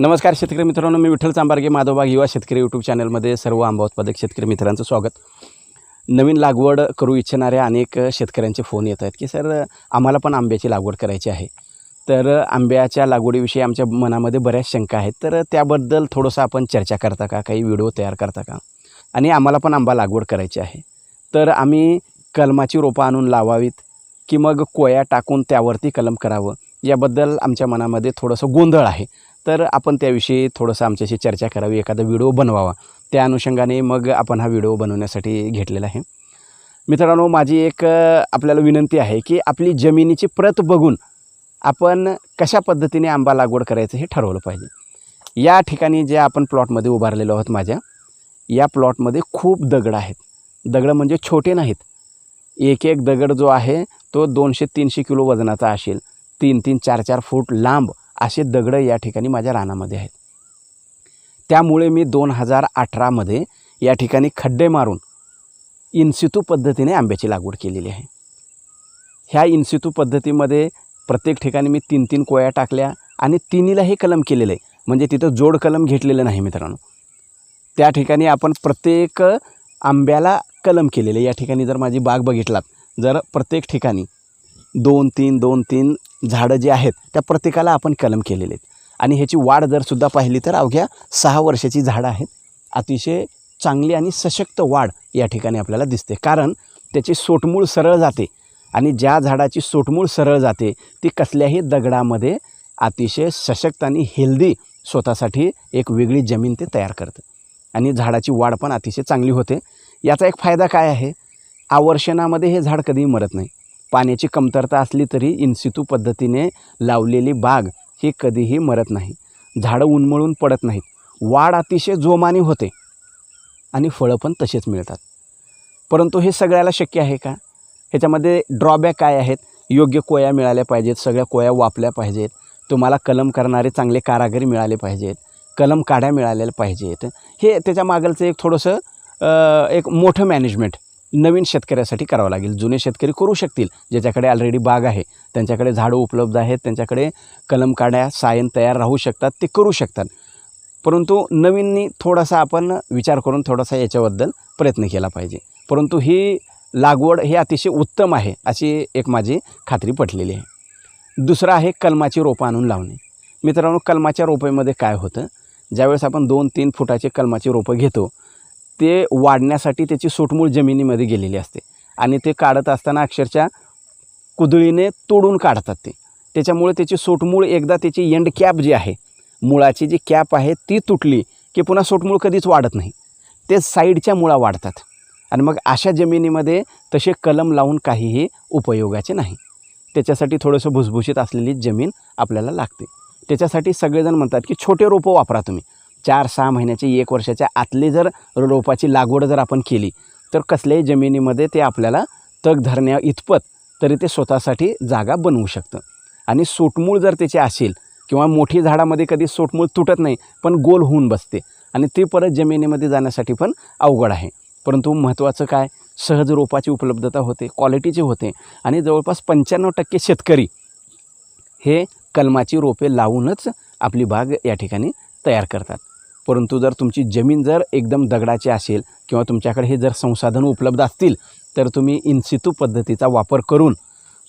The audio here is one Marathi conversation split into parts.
नमस्कार शेतकरी मित्रांनो मी विठ्ठल चांबारगे माधवबाग युवा शेतकरी यूट्यूब चॅनलमध्ये सर्व आंबा उत्पादक शेतकरी मित्रांचं स्वागत. नवीन लागवड करू इच्छिणाऱ्या अनेक शेतकऱ्यांचे फोन येत आहेत की सर आम्हाला पण आंब्याची लागवड करायची आहे. तर आंब्याच्या लागवडीविषयी आमच्या मनामध्ये बऱ्याच शंका आहेत. तर त्याबद्दल थोडंसं आपण चर्चा करता का? काही व्हिडिओ तयार करता का? आणि आम्हाला पण आंबा लागवड करायची आहे. तर आम्ही कलमाची रोपं आणून लावावीत की मग कोया टाकून त्यावरती कलम करावं? याबद्दल आमच्या मनामध्ये थोडंसं गोंधळ आहे. तर आपण त्याविषयी थोडंसं आमच्याशी चर्चा करावी एखादा व्हिडिओ बनवावा. त्या अनुषंगाने मग आपण हा व्हिडिओ बनवण्यासाठी घेतलेला आहे. मित्रांनो माझी एक आपल्याला विनंती आहे की आपली जमिनीची प्रत बघून आपण कशा पद्धतीने आंबा लागवड करायचं हे ठरवलं पाहिजे. या ठिकाणी जे आपण प्लॉटमध्ये उभारलेलो आहोत माझ्या या प्लॉटमध्ये खूप दगड आहेत. दगड म्हणजे छोटे नाहीत. एक एक दगड जो आहे तो दोनशे तीनशे किलो वजनाचा असेल. तीन तीन चार चार फूट लांब. असे दगडं या ठिकाणी माझ्या रानामध्ये आहेत. त्यामुळे मी दोन हजार अठरामध्ये या ठिकाणी खड्डे मारून इन्सितू पद्धतीने आंब्याची लागवड केलेली आहे. ह्या इन्सितू पद्धतीमध्ये प्रत्येक ठिकाणी मी तीन तीन कोया टाकल्या आणि तिन्हीलाही कलम केलेलं आहे. म्हणजे तिथं जोड कलम घेतलेलं नाही मित्रांनो. त्या ठिकाणी आपण प्रत्येक आंब्याला कलम केलेले या ठिकाणी जर माझी बाग बघितलात जर प्रत्येक ठिकाणी दोन तीन दोन तीन झाडं जी आहेत त्या प्रत्येकाला आपण कलम केलेले आहेत. आणि ह्याची वाढ जर सुद्धा पाहिली तर अवघ्या सहा वर्षाची झाडं आहेत. अतिशय चांगली आणि सशक्त वाढ या ठिकाणी आपल्याला दिसते. कारण त्याची सोटमूळ सरळ जाते आणि ज्या झाडाची सोटमूळ सरळ जाते ती कसल्याही दगडामध्ये अतिशय सशक्त आणि हेल्दी स्वतःसाठी एक वेगळी जमीन ते तयार करतं. आणि झाडाची वाढ पण अतिशय चांगली होते. याचा एक फायदा काय आहे? आवर्षणामध्ये हे झाड कधीही मरत नाही. पाण्याची कमतरता असली तरी इन्सितू पद्धतीने लावलेली बाग ही कधीही मरत नाही. झाडं उन्मळून पडत नाहीत. वाढ अतिशय जोमाने होते आणि फळं पण तसेच मिळतात. परंतु हे सगळ्याला शक्य आहे का? ह्याच्यामध्ये ड्रॉबॅक काय आहेत? योग्य कोया मिळाल्या पाहिजेत सगळ्या कोया वापल्या पाहिजेत. तुम्हाला कलम करणारे चांगले कारागिरी मिळाले पाहिजेत. कलम काड्या मिळालेल्या पाहिजेत. हे त्याच्या मागलचं एक थोडंसं एक मोठं मॅनेजमेंट नवीन शेतकऱ्यासाठी करावं लागेल. जुने शेतकरी करू शकतील. ज्याच्याकडे ऑलरेडी बाग आहे त्यांच्याकडे झाडं उपलब्ध आहेत त्यांच्याकडे कलम काड्या सायन तयार राहू शकतात ते करू शकतात. परंतु नवीननी थोडासा आपण विचार करून थोडासा याच्याबद्दल प्रयत्न केला पाहिजे. परंतु ही लागवड ही अतिशय उत्तम आहे अशी एक माझी खात्री पटलेली आहे. दुसरं आहे कलमाची रोपं आणून लावणे. मित्रांनो कलमाच्या रोपेमध्ये काय होतं? ज्यावेळेस आपण दोन तीन फुटाचे कलमाची रोपं घेतो ते वाढण्यासाठी त्याची सोटमूळ जमिनीमध्ये गेलेली असते. आणि ते काढत असताना अक्षरशः कुदळीने तोडून काढतात ते. त्याच्यामुळे त्याची सोटमूळ एकदा त्याची एंड कॅप जी आहे मुळाची जी कॅप आहे ती तुटली की पुन्हा सोटमूळ कधीच वाढत नाही. ते साईडच्या मुळा वाढतात. आणि मग अशा जमिनीमध्ये तसे कलम लावून काहीही उपयोगाचे नाही. त्याच्यासाठी थोडंसं भुसभुशीत असलेली जमीन आपल्याला लागते. त्याच्यासाठी सगळेजण म्हणतात की छोटे रोपं वापरा तुम्ही. चार सहा महिन्याचे एक वर्षाच्या आतले जर रोपाची लागवड जर आपण केली तर कसल्याही जमिनीमध्ये ते आपल्याला तग धरण्या इतपत तरी ते स्वतःसाठी जागा बनवू शकतं. आणि सोटमूळ जर त्याची असेल किंवा मोठी झाडामध्ये कधी सोटमूळ तुटत नाही पण गोल होऊन बसते आणि ते परत जमिनीमध्ये जाण्यासाठी पण अवघड आहे. परंतु महत्त्वाचं काय? सहज रोपाची उपलब्धता होते क्वालिटीची होते आणि जवळपास पंच्याण्णव टक्के शेतकरी हे कलमाची रोपे लावूनच आपली बाग या ठिकाणी तयार करतात. परंतु जर तुमची जमीन जर एकदम दगडाची असेल किंवा तुमच्याकडे हे जर संसाधनं उपलब्ध असतील तर तुम्ही इन्सितू पद्धतीचा वापर करून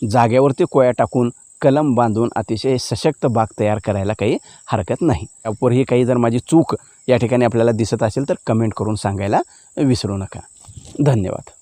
जाग्यावरती कोया टाकून कलम बांधून अतिशय सशक्त बाग तयार करायला काही हरकत नाही. यावर ही काही जर माझी चूक या ठिकाणी आपल्याला दिसत असेल तर कमेंट करून सांगायला विसरू नका. धन्यवाद.